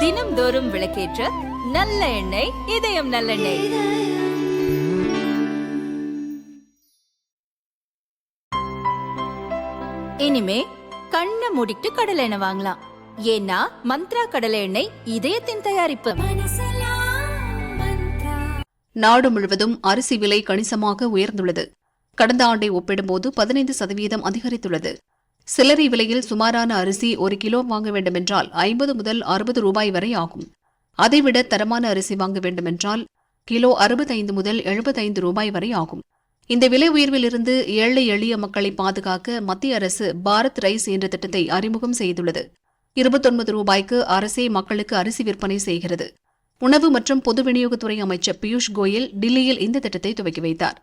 தினம்தோறும் விளக்கேற்ற நல்ல எண்ணெய் இதயம் நல்லெண்ணெய். இனிமே கண்ணை மூடிட்டு கடலை எண்ணெய் வாங்கலாம். ஏன்னா மந்த்ரா கடலை எண்ணெய் இதயத்தின் தயாரிப்பு. நாடு முழுவதும் அரிசி விலை கணிசமாக உயர்ந்துள்ளது. கடந்த ஆண்டை ஒப்பிடும்போது பதினைந்து சதவீதம் அதிகரித்துள்ளது. சில்லறை விலையில் சுமாரான அரிசி ஒரு கிலோ வாங்க வேண்டுமென்றால் ஐம்பது முதல் அறுபது ரூபாய் வரை ஆகும். அதைவிட தரமான அரிசி வாங்க வேண்டுமென்றால் கிலோ அறுபத்தைந்து முதல் எழுபத்தைந்து ரூபாய் வரை ஆகும். இந்த விலை உயர்விலிருந்து ஏழை எளிய மக்களை பாதுகாக்க மத்திய அரசு பாரத் ரைஸ் என்ற திட்டத்தை அறிமுகம் செய்துள்ளது. இருபத்தொன்பது ரூபாய்க்கு அரசே மக்களுக்கு அரிசி விற்பனை செய்கிறது. உணவு மற்றும் பொது விநியோகத்துறை அமைச்சர் பியூஷ் கோயல் டில்லியில் இந்த திட்டத்தை துவக்கி வைத்தார்.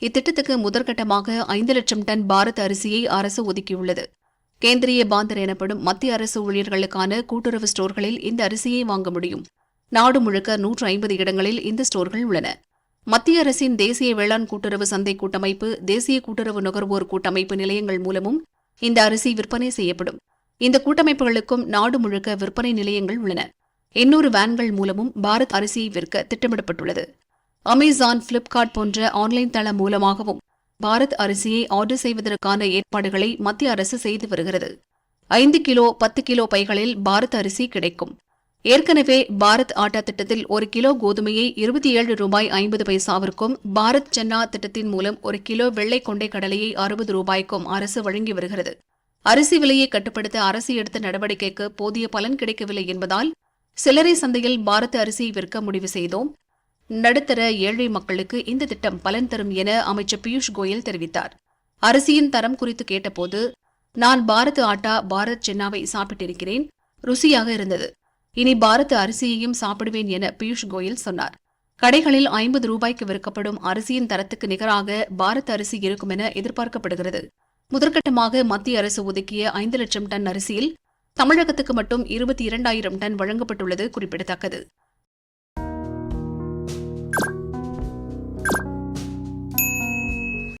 இத்திட்டத்துக்கு முதற்கட்டமாக ஐந்து லட்சம் டன் பாரத் அரிசியை அரசு ஒதுக்கியுள்ளது. கேந்திரிய பாந்தர் எனப்படும் மத்திய அரசு ஊழியர்களுக்கான கூட்டுறவு ஸ்டோர்களில் இந்த அரிசியை வாங்க முடியும். நாடு முழுக்க நூற்று ஐம்பது இடங்களில் இந்த ஸ்டோர்கள் உள்ளன. மத்திய அரசின் தேசிய வேளாண் கூட்டுறவு சந்தை கூட்டமைப்பு தேசிய கூட்டுறவு நுகர்வோர் கூட்டமைப்பு நிலையங்கள் மூலமும் இந்த அரிசி விற்பனை செய்யப்படும். இந்த கூட்டமைப்புகளுக்கும் நாடு முழுக்க விற்பனை நிலையங்கள் உள்ளன. எண்ணூறு வேன்கள் மூலமும் பாரத் அரிசியை விற்க திட்டமிடப்பட்டுள்ளது. அமேசான் பிளிப்கார்ட் போன்ற ஆன்லைன் தளம் மூலமாகவும் பாரத் அரிசியை ஆர்டர் செய்வதற்கான ஏற்பாடுகளை மத்திய அரசு செய்து வருகிறது. ஐந்து கிலோ பத்து கிலோ பைகளில் பாரத் அரிசி கிடைக்கும். ஏற்கனவே பாரத் ஆட்டா திட்டத்தில் ஒரு கிலோ கோதுமையை இருபத்தி ஏழு ரூபாய் ஐம்பது பைசாவிற்கும் பாரத் சென்னா திட்டத்தின் மூலம் ஒரு கிலோ வெள்ளை கொண்டை கடலையை அறுபது ரூபாய்க்கும் அரசு வழங்கி வருகிறது. அரிசி விலையை கட்டுப்படுத்த அரசு எடுத்த நடவடிக்கைக்கு போதிய பலன் கிடைக்கவில்லை என்பதால் சில்லறை சந்தையில் பாரத் அரிசியை விற்க முடிவு செய்தோம். நடுத்தர ஏழை மக்களுக்கு இந்த திட்டம் பலன் தரும் என அமைச்சர் பியூஷ் கோயல் தெரிவித்தார். அரிசியின் தரம் குறித்து கேட்டபோது நான் பாரத் ஆட்டா பாரத் சென்னாவை சாப்பிட்டிருக்கிறேன் ருசியாக இருந்தது. இனி பாரத் அரிசியையும் சாப்பிடுவேன் என பியூஷ் கோயல் சொன்னார். கடைகளில் ஐம்பது ரூபாய்க்கு விற்கப்படும் அரிசியின் தரத்துக்கு நிகராக பாரத் அரிசி இருக்கும் என எதிர்பார்க்கப்படுகிறது. முதற்கட்டமாக மத்திய அரசு ஒதுக்கிய ஐந்து லட்சம் டன் அரிசியில் தமிழகத்துக்கு மட்டும் இருபத்தி இரண்டாயிரம் டன் வழங்கப்பட்டுள்ளது குறிப்பிடத்தக்கது.